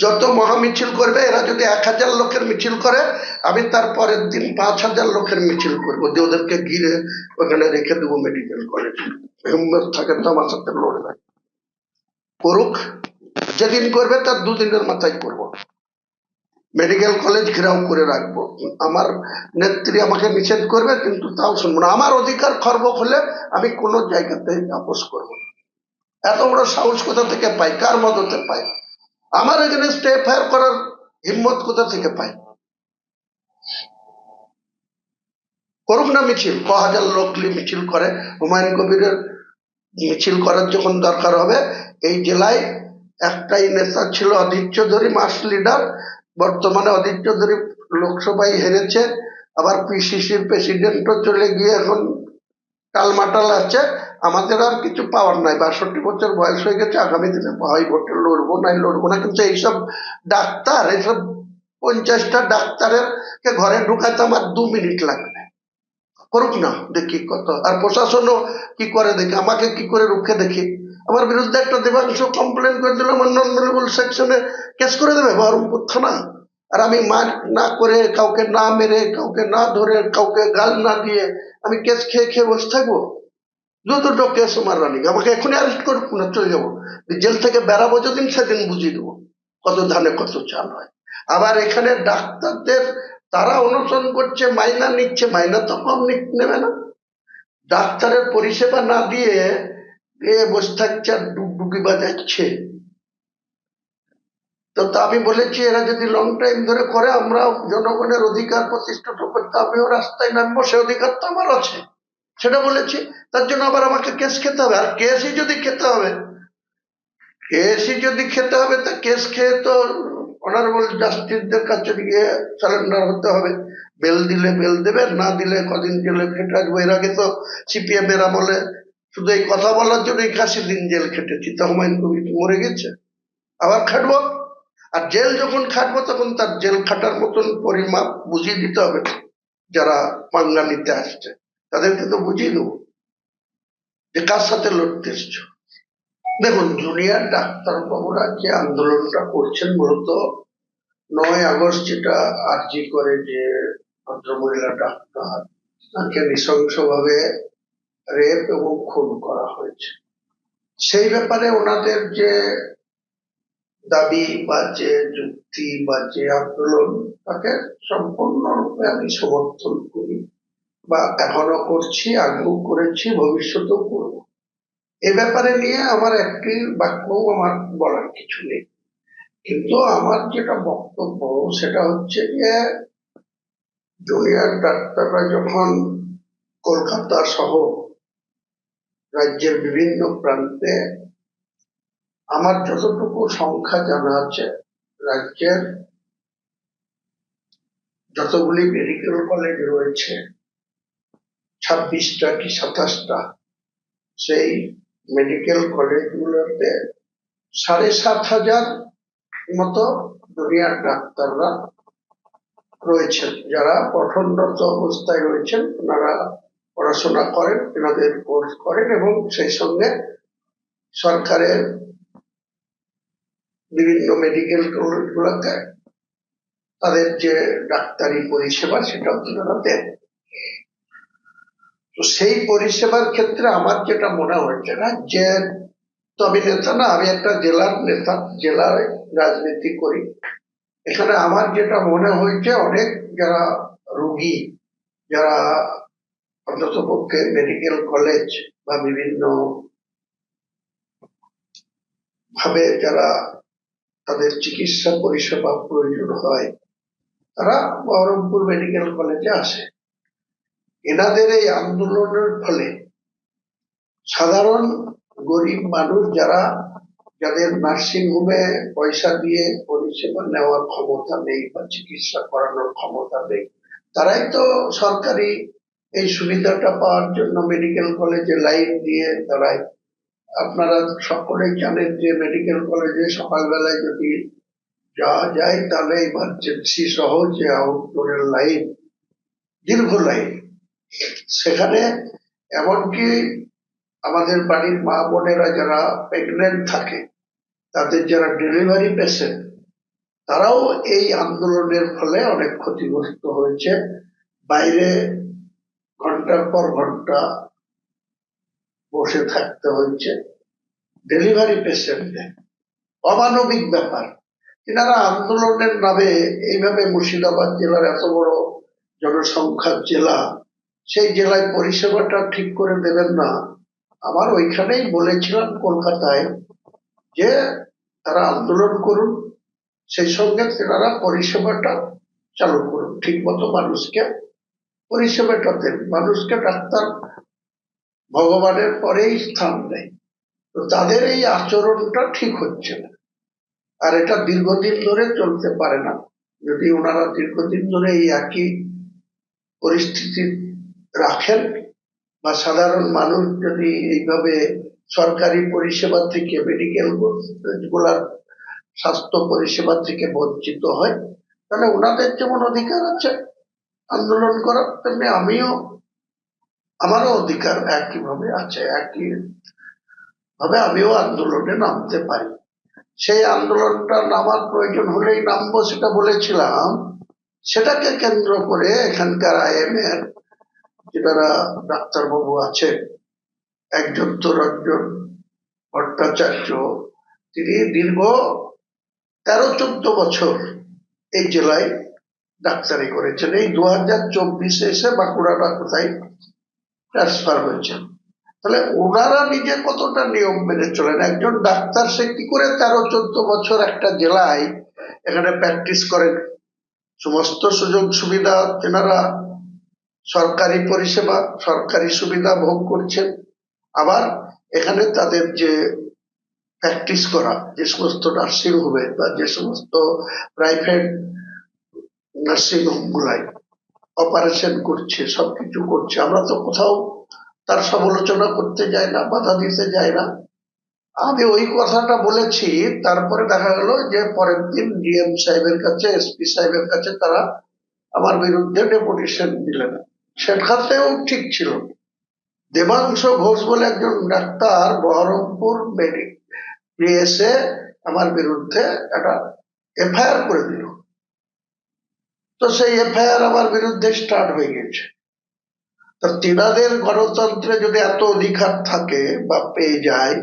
যত মহা মিছিল করবে, এরা যদি এক হাজার লোকের মিছিল করে, আমি তার পরের দিন পাঁচ হাজার লোকের মিছিল করব। যে ওদেরকে ঘিরে ওখানে রেখে দেবো মেডিকেল কলেজ থাকে তো আমার সাথে লড়বে করুক, যেদিন করবে তার দুদিনের মাথায় করব। মেডিকেল কলেজ ঘেরাও করে রাখব। আমার নেত্রী আমাকে নিষেধ করবে, কিন্তু তাও শুনব না। আমার অধিকার খর্ব হলে আমি কোনো জায়গাতে আপোষ করব না। এত বড় সাহস কোথা থেকে পাই? কার মদতে পাই? আমার এখানে স্টে ফায়ার করার হিম্মত কোথা থেকে পাই? করুক না মিছিল, ক হাজার লোক মিছিল করে, হুমায়ুন কবিরের মিছিল করার যখন দরকার হবে, এই জেলায় একটাই নেতা ছিল অধীর চৌধুরী, মাস লিডার বর্তমানে অধীর চৌধুরী লোকসভায় হেরেছে, আবার পিসিসির প্রেসিডেন্টও চলে গিয়ে এখন টালমাটাল আছে। আমাদের আর কিছু পাওয়ার নাই। বাষট্টি বছর বয়স হয়ে গেছে, আগামী দিনে হয় ভোটে লড়বো নাই, লড়বো না। কিন্তু এইসব ডাক্তার, এইসব পঞ্চাশটা ডাক্তারের কে ঘরে ঢুকাতে আমার দু মিনিট লাগবে। করুক না, দেখি কত। আর প্রশাসনও কি করে দেখি, আমাকে কি করে রুখে দেখি। আমার বিরুদ্ধে একটা দেবাংশ কমপ্লেন করে দিল, আমার নন মেলেবল সেকশনে কেস করে দেবে, বহরমপুর থানা। আর আমি মার না করে কাউকে না মেরে, কাউকে না ধরে, কাউকে গাল না দিয়ে আমি কেস খেয়ে খেয়ে বসে থাকব। দুটো কেস আমার রানিং আমাকে এখনই অ্যারেস্ট করুক, না চলে যাব। জেল থেকে বেরাবো যেদিন, সেদিন বুঝিয়ে দেবো কত ধানে কত চাল হয়। আবার এখানে ডাক্তারদের, তারা অনুসরণ করছে, মাইনা নিচ্ছে, মাইনা তো কম নেবে না। ডাক্তারের পরিষেবা না দিয়ে এ বসে থাকছে আর ডুগডুগি বাজাচ্ছে। তো তা আমি বলেছি, এরা যদি লং টাইম ধরে করে আমরা জনগণের অধিকার প্রতিষ্ঠিত করতে আমিও রাস্তায় নামবো, সে অধিকার তো আমার আছে। সেটা বলেছি। তার জন্য আবার আমাকে কেস খেতে হবে। আর কেসই যদি খেতে হবে, কেসই যদি খেতে হবে, তা কেস খেয়ে তো অনারেবল জাস্টিসদের কাছে গিয়ে সারেন্ডার হতে হবে। বেল দিলে বেল দেবে, না দিলে কদিন জেলে খেটে আসব। এর আগে তো সিপিএম এর আমলে শুধু এই কথা বলার জন্য একাশি দিন জেল খেটেছি। তা হুমায়ুন কবির মরে গেছে? আবার খাটবো? আর জেল যখন খাটবো, তখন তার জেল খাটার মতন পরিমাপ বুঝিয়ে দিতে হবে, যারা পাঙ্গা নিতে আসছে। তাদেরকে তো বুঝিয়ে দেবো যে কার সাথে লড়তে এসছো। দেখুন, জুনিয়র ডাক্তার বাবুরা যে আন্দোলনটা করছেন, মূলত নয় আগস্ট যেটা আর্জি করে যে ভদ্রমহিলা ডাক্তার, তাকে নৃশংসভাবে রেপ এবং খুন করা হয়েছে। সেই ব্যাপারে ওনাদের যে দাবি বা যে যুক্তি বা যে আন্দোলন, তাকে সম্পূর্ণরূপে আমি সমর্থন করি। বা এখনও করছি, আগেও করেছি, ভবিষ্যতেও করব। এ ব্যাপারে নিয়ে আমার একটি বাক্যও আমার বলার কিছু নেই। কিন্তু আমার যেটা বক্তব্য সেটা হচ্ছে যে জুনিয়র ডাক্তাররা যখন কলকাতা সহ রাজ্যের বিভিন্ন প্রান্তে আমার যতটুকু সংখ্যা জানা আছে, রাজ্যের যতগুলি মেডিকেল কলেজ রয়েছে ছাব্বিশটা কি সাতাশটা সেই মেডিকেল কলেজগুলোতে সাড়ে সাত হাজার মতো দুনিয়ার ডাক্তাররা রয়েছেন। যারা পঠনরত অবস্থায় রয়েছেন, ওনারা পড়াশোনা করেন এনাদের কোর্স করেন এবং সেই সঙ্গে সরকারের বিভিন্ন মেডিকেল কলেজগুলোতে তাদের যে ডাক্তারি পরিষেবা, সেটাও তারা দেন। তো সেই পরিষেবার ক্ষেত্রে আমার যেটা মনে হয়েছে না, যে আমি নেতা না, আমি একটা জেলার নেতা, জেলার রাজনীতি করি। এখানে আমার যেটা মনে হয়েছে, অনেক যারা রুগী, যারা অন্তত পক্ষে মেডিকেল কলেজ বা বিভিন্ন ভাবে যারা তাদের চিকিৎসা পরিষেবা প্রয়োজন হয়, তারা বহরমপুর মেডিকেল কলেজে আসে। এনাদের এই আন্দোলনের ফলে সাধারণ গরিব মানুষ যারা, যাদের নার্সিং হোমে পয়সা দিয়ে পরিষেবা নেওয়ার ক্ষমতা নেই বা চিকিৎসা করানোর ক্ষমতা নেই, তারাই তো সরকারি এই সুবিধাটা পাওয়ার জন্য মেডিকেল কলেজে লাইন দিয়ে দাঁড়ায় আপনারা সকলেই জানেন যে মেডিকেল কলেজে সকালবেলায় যদি যাওয়া যায় তাহলে ইমার্জেন্সি সহ যে আউটডোরের লাইন দীর্ঘ লাইন সেখানে এমনকি আমাদের বাড়ির মা বোনেরা যারা প্রেগনেন্ট থাকে, তাদের যারা ডেলিভারি পেশেন্ট তারাও এই আন্দোলনের ফলে অনেক ক্ষতিগ্রস্ত হয়েছে। বাইরে ঘণ্টার পর ঘণ্টা বসে থাকতে হয়েছে। ডেলিভারি পেশেন্টদের অমানবিক ব্যাপার। এনারা আন্দোলনের নামে এইভাবে মুর্শিদাবাদ জেলার এত বড় জনসংখ্যার জেলা সেই জেলায় পরিষেবাটা ঠিক করে দেবেন না। আমার ওইখানেই বলেছিলাম কলকাতায় যে তারা আন্দোলন করুন, সেই সঙ্গে তেনারা পরিষেবাটা চালু করুন। ঠিক মতো মানুষকে পরিষেবাটা দেন। মানুষকে ডাক্তার ভগবানের পরেই স্থান দেয়। তো তাদের এই আচরণটা ঠিক হচ্ছে না। আর এটা দীর্ঘদিন ধরে চলতে পারে না। যদি ওনারা দীর্ঘদিন ধরে এই একই পরিস্থিতি রাখেন বা সাধারণ মানুষ যদি এইভাবে সরকারি পরিষেবা থেকে মেডিকেলগুলার স্বাস্থ্য পরিষেবা থেকে বঞ্চিত হয়, তাহলে ওনাদের যেমন অধিকার আছে, আন্দোলন করার তেমনি আমিও আমারও অধিকার একইভাবে আছে একই ভাবে আমিও আন্দোলনে নামতে পারি। সেই আন্দোলনটা নামার প্রয়োজন হলেই নামবো সেটা বলেছিলাম, সেটাকে কেন্দ্র করে এখানকার আইএম এর যারা ডাক্তারবাবু আছে একজন তো রঞ্জন ভট্টাচার্য, তিনি দীর্ঘ তেরো চোদ্দ বছর এই জেলায় ডাক্তারি করেছেন। এই দু হাজার চব্বিশে এসে বাঁকুড়াটা কোথায় ট্রান্সফার হয়েছেন তাহলে ওনারা নিজে কতটা নিয়ম মেনে চলেন? একজন ডাক্তার সে কি করে তেরো চোদ্দ বছর একটা জেলায় এখানে প্র্যাকটিস করেন? সমস্ত সুযোগ সুবিধা তেনারা সরকারি পরিষেবা, সরকারি সুবিধা ভোগ করছেন। আবার এখানে তাদের যে প্র্যাকটিস করা, যে সমস্ত নার্সিং হোমে বা যে সমস্ত প্রাইভেট নার্সিং হোম গুলাই অপারেশন করছে, সবকিছু করছে। আমরা তো কোথাও তার সমালোচনা করতে যাই না, বাধা দিতে যাই না। আমি ওই কথাটা বলেছি, তারপরে দেখা গেল যে পরের দিন ডিএম সাহেবের কাছে, এসপি সাহেবের কাছে তারা আমার বিরুদ্ধে ডেপুটেশন দিলেন। সেখানেও ঠিক ছিল দেবাংশ ঘোষ বলে একজন ডাক্তার বহরমপুর এসে আমার বিরুদ্ধে একটা এফআইআর করে দিল। তো সেই এফআইআর আমার বিরুদ্ধে স্টার্ট হয়ে গেছে। তো তিনাদের গণতন্ত্রে যদি এত অধিকার থাকে বা পেয়ে যায়,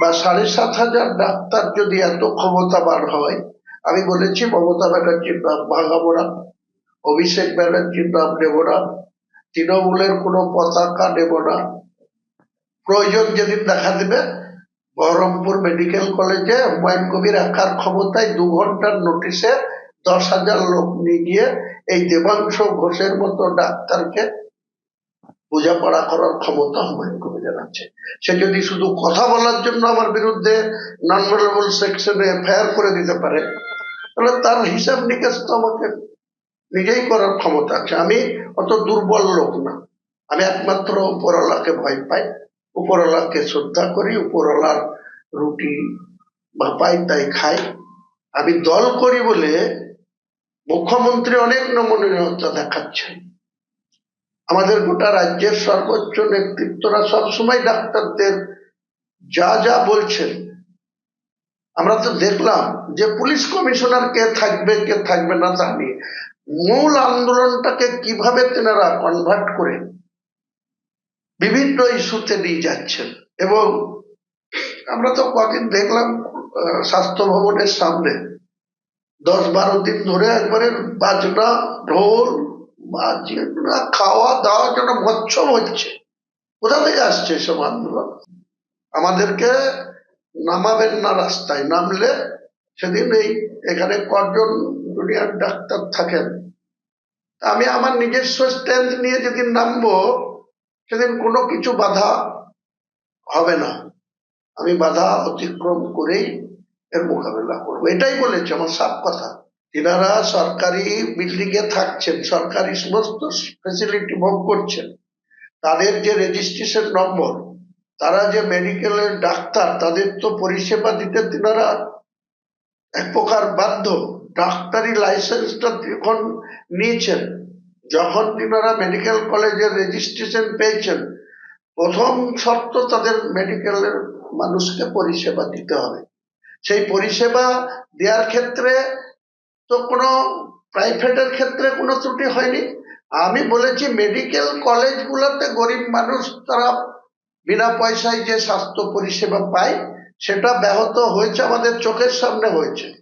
বা সাড়ে সাত হাজার ডাক্তার যদি এত ক্ষমতাবান হয়, আমি বলেছি মমতা ব্যানার্জির নাম ভাঙাবো না, অভিষেক ব্যানার্জির নাম নেব না তৃণমূলের কোনো পতাকা নেব না। প্রয়োজন যেদিন দেখা দেবে, বহরমপুর মেডিকেল কলেজে হুমায়ুন কবির একার ক্ষমতায় দু ঘণ্টার নোটিশে দশ হাজার লোক নিয়ে গিয়ে এই দেবাংশ ঘোষের মতো ডাক্তারকে বোঝাপড়া করার ক্ষমতা হুমায়ুন কবিরের আছে সে যদি শুধু কথা বলার জন্য আমার বিরুদ্ধে নন সেকশনে এফআইআর করে দিতে পারে, তাহলে তার হিসাব নিকাশ তো আমাকে নিজেই করার ক্ষমতা আছে। আমি অত দুর্বল লোক না। আমি একমাত্র উপরওয়ালাকে ভয় পাই। উপরওয়ালাকে শ্রদ্ধা করি, উপরওয়ালার রুটি বা পাই তাই খাই। আমি দল করি বলে মুখ্যমন্ত্রী অনেক নমনীয়তা দেখাচ্ছেন। আমাদের গোটা রাজ্যের সর্বোচ্চ নেতৃত্বরা সবসময় ডাক্তারদের যা যা বলছেন। আমরা তো দেখলাম যে পুলিশ কমিশনার কে থাকবে কে থাকবে না তা মূল আন্দোলনটাকে কীভাবে তেনারা কনভার্ট করে বিভিন্ন ইস্যুতে নিয়ে যাচ্ছেন এবং আমরা তো কদিন দেখলাম স্বাস্থ্য ভবনের সামনে দশ বারো দিন ধরে একবারে বাজনা, ঢোল, বাজনা, খাওয়া দাওয়া যেন মচ্ছম হচ্ছে। কোথা থেকে আসছে এসব আন্দোলন? আমাদেরকে নামাবেন না রাস্তায়, নামলে সেদিন এই এখানে কজন জুনিয়র ডাক্তার থাকেন আমি আমার নিজস্ব স্ট্রেংথ নিয়ে যেদিন নামবো, সেদিন কোনো কিছু বাধা হবে না। আমি বাধা অতিক্রম করেই এর মোকাবেলা করব। এটাই বলেছে আমার সাফ কথা। এনারা সরকারি বিল্ডিং এ থাকছেন, সরকারি সমস্ত ফেসিলিটি ভোগ করছেন। তাদের যে রেজিস্ট্রেশন নম্বর তারা যে মেডিকেলের ডাক্তার, তাদের তো পরিষেবা দিতে তিনারা এক প্রকার বাধ্য। ডাক্তারি লাইসেন্সটা যখন নিয়েছেন, যখন তিনারা মেডিকেল কলেজের রেজিস্ট্রেশন পেয়েছেন, প্রথম শর্ত তাদের মেডিকেলের মানুষকে পরিষেবা দিতে হবে। সেই পরিষেবা দেওয়ার ক্ষেত্রে তো কোনো প্রাইভেটের ক্ষেত্রে কোনো ত্রুটি হয়নি। আমি বলেছি মেডিকেল কলেজগুলোতে গরিব মানুষ তারা বিনা পয়সায় যে স্বাস্থ্য পরিষেবা পায়, সেটা ব্যাহত হয়েছে, আমাদের চোখের সামনে হয়েছে।